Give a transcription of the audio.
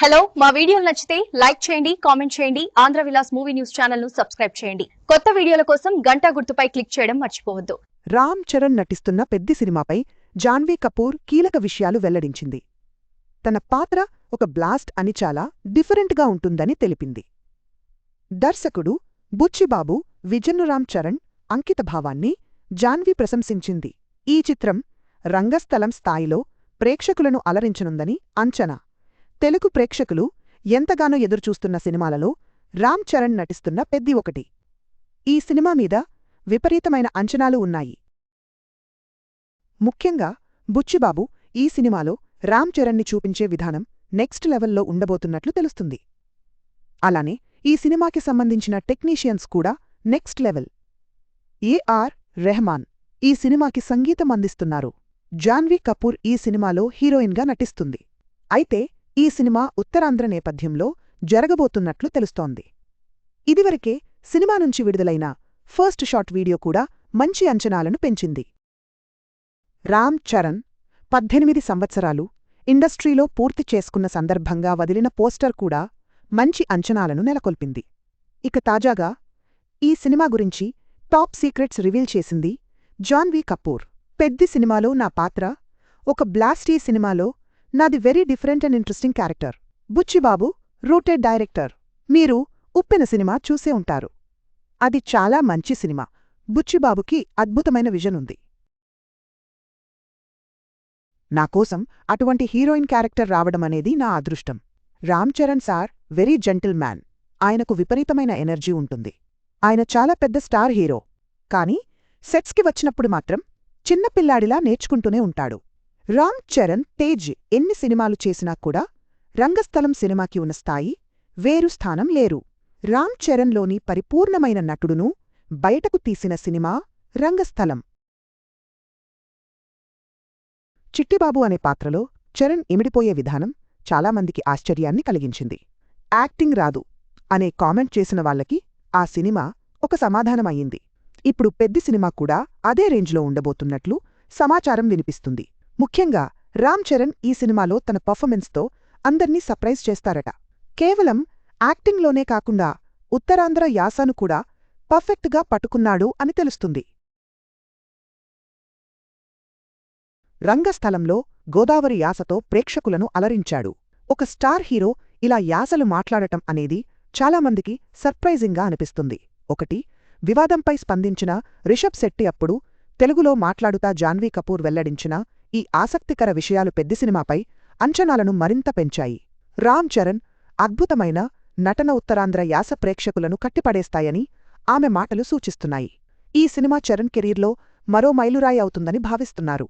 Hello మా వీడియోలు నచ్చితే లైక్ చేయండి కామెంట్ చేయండి ఆంధ్ర విలాస్ మూవీ న్యూస్ ఛానల్ను సబ్స్క్రైబ్ చేయండి. కొత్త వీడియోల కోసం గంటా గుర్తుపై క్లిక్ చేయడం మర్చిపోవద్దు. రామ్ చరణ్ నటిస్తున్న పెద్ది సినిమాపై జాన్వీ కపూర్ కీలక విషయాలు వెల్లడించింది. తన పాత్ర ఒక బ్లాస్ట్ అని చాలా డిఫరెంట్గా ఉంటుందని తెలిపింది. దర్శకుడు బుచ్చిబాబు విజన్నురామ్ చరణ్ అంకితభావాన్ని జాన్వీ ప్రశంసించింది. ఈ చిత్రం రంగస్థలం స్థాయిలో ప్రేక్షకులను అలరించనుందని అంచనా. తెలుగు ప్రేక్షకులు ఎంతగానో ఎదురుచూస్తున్న సినిమాలలో రామ్ చరణ్ నటిస్తున్న పెద్ది ఒకటి. ఈ సినిమా మీద విపరీతమైన అంచనాలు ఉన్నాయి. ముఖ్యంగా బుచ్చిబాబు ఈ సినిమాలో రామ్ చరణ్ని చూపించే విధానం నెక్స్ట్ లెవెల్లో ఉండబోతున్నట్లు తెలుస్తుంది. అలానే ఈ సినిమాకి సంబంధించిన టెక్నీషియన్స్ కూడా నెక్స్ట్ లెవెల్. ఏఆర్ రెహమాన్ ఈ సినిమాకి సంగీతం అందిస్తున్నారు. జాన్వీ కపూర్ ఈ సినిమాలో హీరోయిన్గా నటిస్తుంది. అయితే ఈ సినిమా ఉత్తరాంధ్ర నేపథ్యంలో జరగబోతున్నట్లు తెలుస్తోంది. ఇదివరకే సినిమా నుంచి విడుదలైన ఫస్ట్ షాట్ వీడియో కూడా మంచి అంచనాలను పెంచింది. రామ్ చరణ్ పద్దెనిమిది సంవత్సరాలు ఇండస్ట్రీలో పూర్తి చేసుకున్న సందర్భంగా వదిలిన పోస్టర్ కూడా మంచి అంచనాలను నెలకొల్పింది. ఇక తాజాగా ఈ సినిమా గురించి టాప్ సీక్రెట్స్ రివీల్ చేసింది జాన్వీ కపూర్. పెద్ది సినిమాలో నా పాత్ర ఒక బ్లాస్టీ సినిమాలో నాది very different and interesting character. Buchibabu rooted director. మీరు ఉప్పెన సినిమా చూసే ఉంటారు. అది చాలా మంచి సినిమా. బుచ్చిబాబుకి అద్భుతమైన విజన్ ఉంది. నాకోసం అటువంటి హీరోయిన్ క్యారెక్టర్ రావడమనేది నా అదృష్టం. Ram Charan sir very gentleman. ఆయనకు విపరీతమైన ఎనర్జీ ఉంటుంది. ఆయన చాలా పెద్ద స్టార్ హీరో. కాని సెట్స్కి వచ్చినప్పుడు మాత్రం చిన్నపిల్లాడిలా నేర్చుకుంటూనే ఉంటాడు. రామ్ చరణ్ తేజ్ ఎన్ని సినిమాలు చేసినా కూడా రంగస్థలం సినిమాకి ఉన్న స్థాయి వేరు స్థానం లేరు. రామ్ చరణ్లోని పరిపూర్ణమైన నటుడును బయటకు తీసిన సినిమా రంగస్థలం. చిట్టిబాబు అనే పాత్రలో చరణ్ ఇమిడిపోయే విధానం చాలామందికి ఆశ్చర్యాన్ని కలిగించింది. యాక్టింగ్ రాదు అనే కామెంట్ చేసిన వాళ్ళకి ఆ సినిమా ఒక సమాధానమయ్యింది ఇప్పుడు పెద్ది సినిమా కూడా అదే రేంజ్లో ఉండబోతున్నట్లు సమాచారం వినిపిస్తుంది. ముఖ్యంగా రామ్ చరణ్ ఈ సినిమాలో తన పర్ఫార్మెన్స్తో అందర్నీ సర్ప్రైజ్ చేస్తారట. కేవలం యాక్టింగ్లోనే కాకుండా ఉత్తరాంధ్ర యాసను కూడా పర్ఫెక్ట్గా పట్టుకున్నాడు అని తెలుస్తుంది. రంగస్థలంలో గోదావరి యాసతో ప్రేక్షకులను అలరించాడు. ఒక స్టార్ హీరో ఇలా యాసలు మాట్లాడటం అనేది చాలామందికి సర్ప్రైజింగ్గా అనిపిస్తుంది. ఒకటి వివాదంపై స్పందించిన రిషబ్ శెట్టి అప్పుడు తెలుగులో మాట్లాడుతా జాన్వీ కపూర్ వెల్లడించిన ఈ ఆసక్తికర విషయాలు పెద్ద సినిమాపై అంచనాలను మరింత పెంచాయి. రామ్ చరణ్ అద్భుతమైన నటన ఉత్తరాంధ్ర యాస ప్రేక్షకులను కట్టిపడేస్తాయని ఆమె మాటలు సూచిస్తున్నాయి. ఈ సినిమా చరణ్ కెరీర్లో మరో మైలురాయి అవుతుందని భావిస్తున్నారు.